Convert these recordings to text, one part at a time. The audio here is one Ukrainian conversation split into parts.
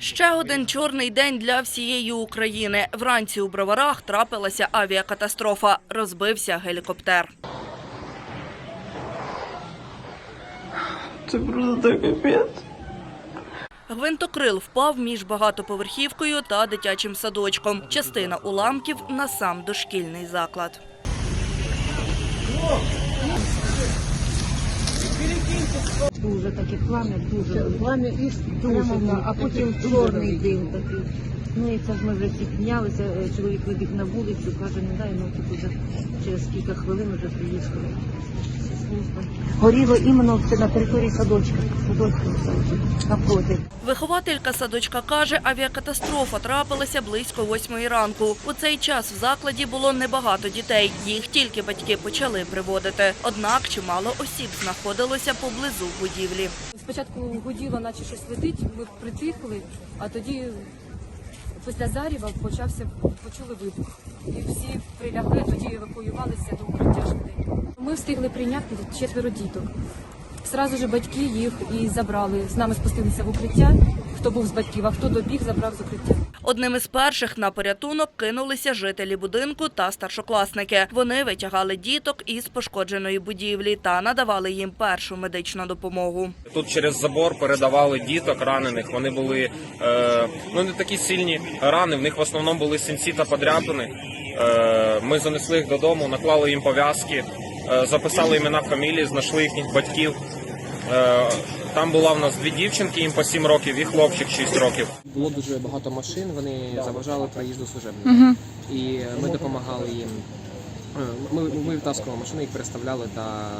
Ще один чорний день для всієї України. Вранці у Броварах трапилася авіакатастрофа. Розбився гелікоптер. Це просто капець. Гвинтокрил впав між багатоповерхівкою та дитячим садочком. Частина уламків на сам дошкільний заклад. Дуже таке плам'я, дуже плам'я і дуже, а потім чорний дим такий. Ну і це ж ми вже всі піднялися, е, чоловік вибіг на вулицю, каже, не дай, ну тут уже через кілька хвилин вже приїхали. Служба. Горіло іменно це на території садочка, садочка напроти. Вихователька садочка каже, авіакатастрофа трапилася близько восьмої ранку. У цей час в закладі було небагато дітей. Їх тільки батьки почали приводити. Однак чимало осіб знаходилося поблизу будівлі. Спочатку гуділо, наче щось летить, ми притихли, а тоді після заріва почався, почули вибух. І всі прилягли, тоді евакуювалися до. Ми встигли прийняти четверо діток. Зразу ж батьки їх і забрали. З нами спустилися в укриття. Хто був з батьків, а хто добіг, забрав з укриття. Одним із перших на порятунок кинулися жителі будинку та старшокласники. Вони витягали діток із пошкодженої будівлі та надавали їм першу медичну допомогу. Тут через забор передавали діток ранених. Вони були е, ну не такі сильні рани. В них в основному були синці та подряпини. Е, ми занесли їх додому, наклали їм пов'язки, записали імена фамілії, знайшли їхніх батьків. Е, там була в нас дві дівчинки, їм по 7 років, і хлопчик 6 років. Було дуже багато машин, вони заважали проїзду служебників. І ми допомагали їм. Е, Ми, ми витаскували машини, їх переставляли та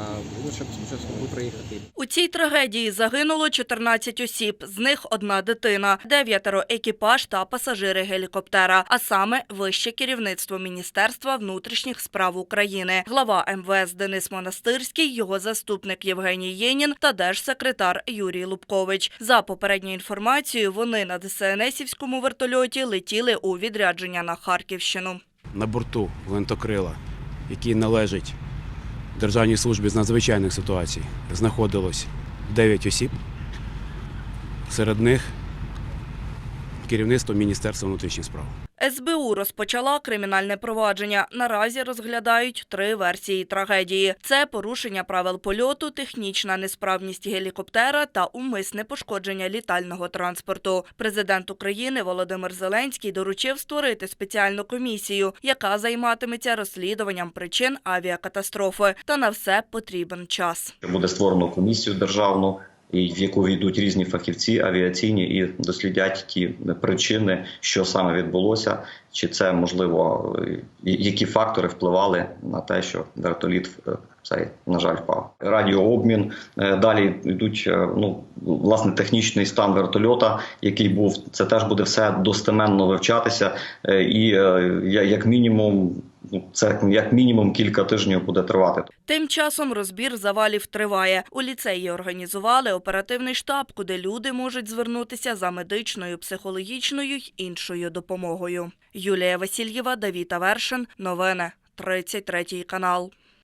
ну, щоб щоб змогли проїхати. У цій трагедії загинуло 14 осіб, з них одна дитина, дев'ятеро екіпаж та пасажири гелікоптера, а саме вище керівництво Міністерства внутрішніх справ України, глава МВС Денис Монастирський, його заступник Євгеній Єнін та держсекретар Юрій Лубкович. За попередньою інформацією, вони на ДСНСівському вертольоті летіли у відрядження на Харківщину. на борту гвинтокрила, який належить Державній службі з надзвичайних ситуацій, знаходилось 9 осіб. Серед них керівництво Міністерства внутрішніх справ. СБУ розпочала кримінальне провадження. Наразі розглядають три версії трагедії: це порушення правил польоту, технічна несправність гелікоптера та умисне пошкодження літального транспорту. Президент України Володимир Зеленський доручив створити спеціальну комісію, яка займатиметься розслідуванням причин авіакатастрофи. Та на все потрібен час. Буде створено комісію державну, в яку війдуть різні фахівці авіаційні і дослідять ті причини, що саме відбулося, чи це можливо, які фактори впливали на те, що вертоліт е, цей на жаль впав. Радіообмін е, далі йдуть. е, Ну власне технічний стан вертольота, який був, це теж буде все достеменно вивчатися, і як мінімум, це як мінімум кілька тижнів буде тривати. Тим часом розбір завалів триває. У ліцеї організували оперативний штаб, куди люди можуть звернутися за медичною, психологічною й іншою допомогою. Юлія Васильєва, Давіта Вершин, Новини. 33 канал.